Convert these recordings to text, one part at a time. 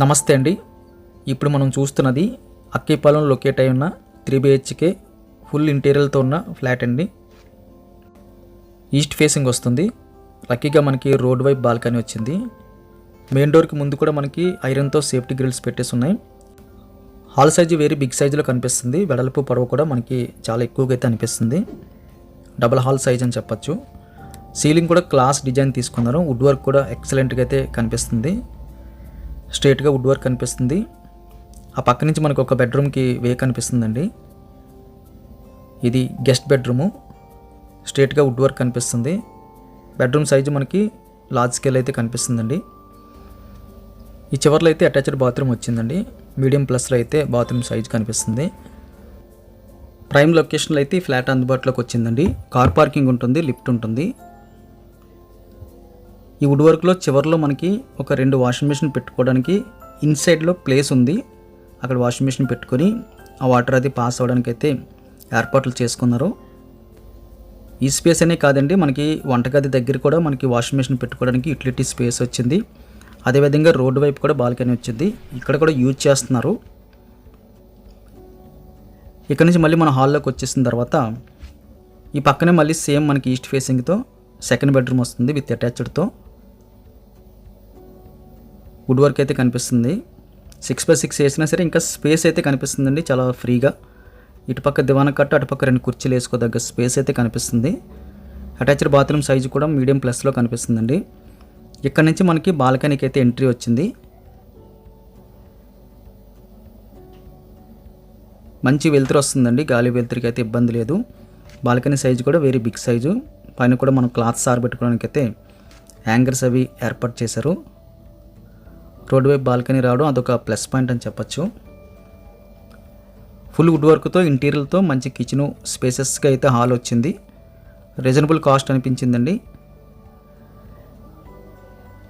నమస్తే అండి. ఇప్పుడు మనం చూస్తున్నది అక్కిపాలెం లొకేట్ అయి ఉన్న త్రీ బిహెచ్కే ఫుల్ ఇంటీరియర్తో ఉన్న ఫ్లాట్ అండి. ఈస్ట్ ఫేసింగ్ వస్తుంది. లక్కీగా మనకి రోడ్ వైపు బాల్కనీ వచ్చింది. మెయిన్ డోర్కి ముందు కూడా మనకి ఐరన్తో సేఫ్టీ గ్రిల్స్ పెట్టేసి ఉన్నాయి. హాల్ సైజు వేరే బిగ్ సైజులో కనిపిస్తుంది. వెడల్పు పొడవు కూడా మనకి చాలా ఎక్కువగా అయితే అనిపిస్తుంది. డబల్ హాల్ సైజ్ అని చెప్పొచ్చు. సీలింగ్ కూడా క్లాస్ డిజైన్ తీసుకున్నారు. వుడ్ వర్క్ కూడా ఎక్సలెంట్గా అయితే కనిపిస్తుంది. స్ట్రేట్గా వుడ్ వర్క్ కనిపిస్తుంది. ఆ పక్క నుంచి మనకు ఒక బెడ్రూమ్కి వే కనిపిస్తుందండి. ఇది గెస్ట్ బెడ్రూము. స్ట్రేట్గా వుడ్ వర్క్ కనిపిస్తుంది. బెడ్రూమ్ సైజు మనకి లార్జ్ స్కేల్ అయితే కనిపిస్తుందండి. ఈ చివరిలో అయితే అటాచ్డ్ బాత్రూమ్ వచ్చిందండి. మీడియం ప్లస్లో అయితే బాత్రూమ్ సైజ్ కనిపిస్తుంది. ప్రైమ్ లొకేషన్లో అయితే ఫ్లాట్ అందుబాటులోకి వచ్చిందండి. కార్ పార్కింగ్ ఉంటుంది లిఫ్ట్ ఉంటుంది. ఈ వుడ్ వర్క్లో చివర్లో మనకి ఒక రెండు వాషింగ్ మిషన్ పెట్టుకోవడానికి ఇన్సైడ్లో ప్లేస్ ఉంది. అక్కడ వాషింగ్ మిషన్ పెట్టుకొని ఆ వాటర్ అది పాస్ అవ్వడానికి అయితే ఏర్పాట్లు చేసుకున్నారు. ఈ స్పేస్ అనే కాదండి మనకి వంటగది దగ్గర కూడా మనకి వాషింగ్ మిషన్ పెట్టుకోవడానికి యూటిలిటీ స్పేస్ వచ్చింది. అదేవిధంగా రోడ్డు వైపు కూడా బాల్కనీ వచ్చింది. ఇక్కడ కూడా యూజ్ చేస్తున్నారు. ఇక్కడ నుంచి మళ్ళీ మన హాల్లోకి వచ్చేసిన తర్వాత ఈ పక్కనే మళ్ళీ సేమ్ మనకి ఈస్ట్ ఫేసింగ్తో సెకండ్ బెడ్రూమ్ వస్తుంది విత్ అటాచ్డ్తో వుడ్ వర్క్ అయితే కనిపిస్తుంది. సిక్స్ బై సిక్స్ వేసినా సరే ఇంకా స్పేస్ అయితే కనిపిస్తుందండి చాలా ఫ్రీగా. ఇటుపక్క దివాన కట్ట అటుపక్క రెండు కుర్చీలు వేసుకోదగ్గ స్పేస్ అయితే కనిపిస్తుంది. అటాచ్డ్ బాత్రూమ్ సైజు కూడా మీడియం ప్లస్లో కనిపిస్తుందండి. ఇక్కడ నుంచి మనకి బాల్కనీకి అయితే ఎంట్రీ వచ్చింది. మంచి వెలుతురు వస్తుందండి. గాలి వెలుతురికి అయితే ఇబ్బంది లేదు. బాల్కనీ సైజు కూడా వెరీ బిగ్ సైజు పైన కూడా మనం క్లాత్ సార్ పెట్టుకోవడానికి అయితే హ్యాంగర్స్ అవి ఏర్పాటు చేశారు. రోడ్ వైపు బాల్కనీ రావడం అదొక ప్లస్ పాయింట్ అని చెప్పచ్చు. ఫుల్ వుడ్ వర్క్తో ఇంటీరియర్తో మంచి కిచెన్ స్పేసెస్గా అయితే హాల్ వచ్చింది. రీజనబుల్ కాస్ట్ అనిపించిందండి.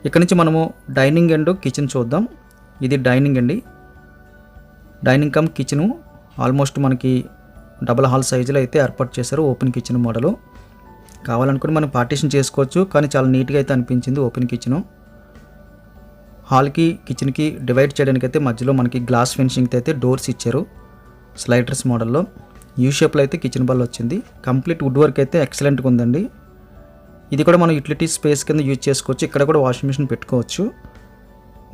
ఇక్కడ నుంచి మనము డైనింగ్ అండ్ కిచెన్ చూద్దాం. ఇది డైనింగ్ అండి. డైనింగ్ కమ్ కిచెను ఆల్మోస్ట్ మనకి డబల్ హాల్ సైజులో అయితే ఏర్పాటు చేశారు ఓపెన్ కిచెన్ మోడలు. కావాలనుకుని మనం పార్టీషన్ చేసుకోవచ్చు కానీ చాలా నీట్గా అయితే అనిపించింది ఓపెన్ కిచెను హాల్కి కిచెన్కి డివైడ్ చేయడానికి అయితే మధ్యలో మనకి గ్లాస్ ఫినిషింగ్తో అయితే డోర్స్ ఇచ్చారు స్లైడర్స్ మోడల్లో. యూ షేప్లో అయితే కిచెన్ బల్ వచ్చింది. కంప్లీట్ వుడ్ వర్క్ అయితే ఎక్సలెంట్గా ఉందండి. ఇది కూడా మనం యూటిలిటీ స్పేస్ కింద యూజ్ చేసుకోవచ్చు. ఇక్కడ కూడా వాషింగ్ మిషన్ పెట్టుకోవచ్చు.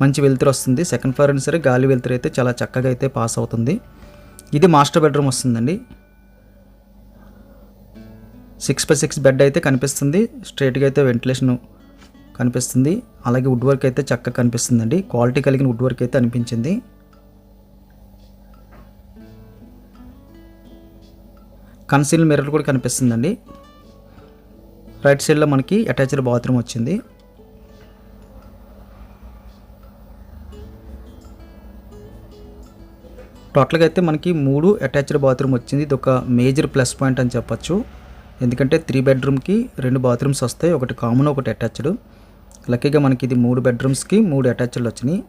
మంచి వెలుతురు వస్తుంది. సెకండ్ ఫ్లోర్ అయినా సరే గాలి వెలుతురు అయితే చాలా చక్కగా అయితే పాస్ అవుతుంది. ఇది మాస్టర్ బెడ్రూమ్ వస్తుందండి. సిక్స్ బై సిక్స్ బెడ్ అయితే కనిపిస్తుంది. స్ట్రైట్గా అయితే వెంటిలేషన్ కనిపిస్తుంది. అలాగే వుడ్ వర్క్ అయితే చక్కగా కనిపిస్తుందండి. క్వాలిటీ కలిగిన వుడ్ వర్క్ అయితే అనిపించింది. కన్సీల్ మిర్రర్ కూడా కనిపిస్తుందండి. రైట్ సైడ్లో మనకి అటాచ్డ్ బాత్రూమ్ వచ్చింది. టోటల్గా అయితే మనకి మూడు అటాచ్డ్ బాత్రూమ్ వచ్చింది. ఇది ఒక మేజర్ ప్లస్ పాయింట్ అని చెప్పొచ్చు. ఎందుకంటే త్రీ బెడ్రూమ్కి రెండు బాత్రూమ్స్ వస్తాయి. ఒకటి కామన్ ఒకటి అటాచ్డ్. లక్కీగా మనకి ఇది మూడు బెడ్రూమ్స్కి మూడు అటాచ్డ్ వచ్చినాయి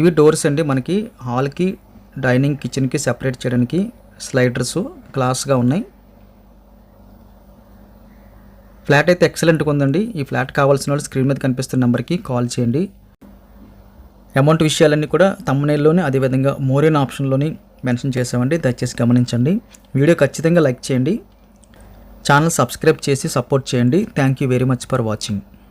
ఇవి డోర్స్ అండి మనకి హాల్కి డైనింగ్ కిచెన్కి సెపరేట్ చేయడానికి స్లైడర్స్ క్లాస్గా ఉన్నాయి. ఫ్లాట్ అయితే ఎక్సలెంట్గా ఉందండి. ఈ ఫ్లాట్ కావాల్సిన వాళ్ళు స్క్రీన్ మీద కనిపిస్తున్న నెంబర్కి కాల్ చేయండి. అమౌంట్ విషయాలన్నీ కూడా తమ్మునేల్లోనే అదేవిధంగా మోరియన్ ఆప్షన్లోని మెన్షన్ చేసామండి దయచేసి గమనించండి. వీడియో ఖచ్చితంగా లైక్ చేయండి. ఛానల్ సబ్స్క్రైబ్ చేసి సపోర్ట్ చేయండి. Thank you very much for watching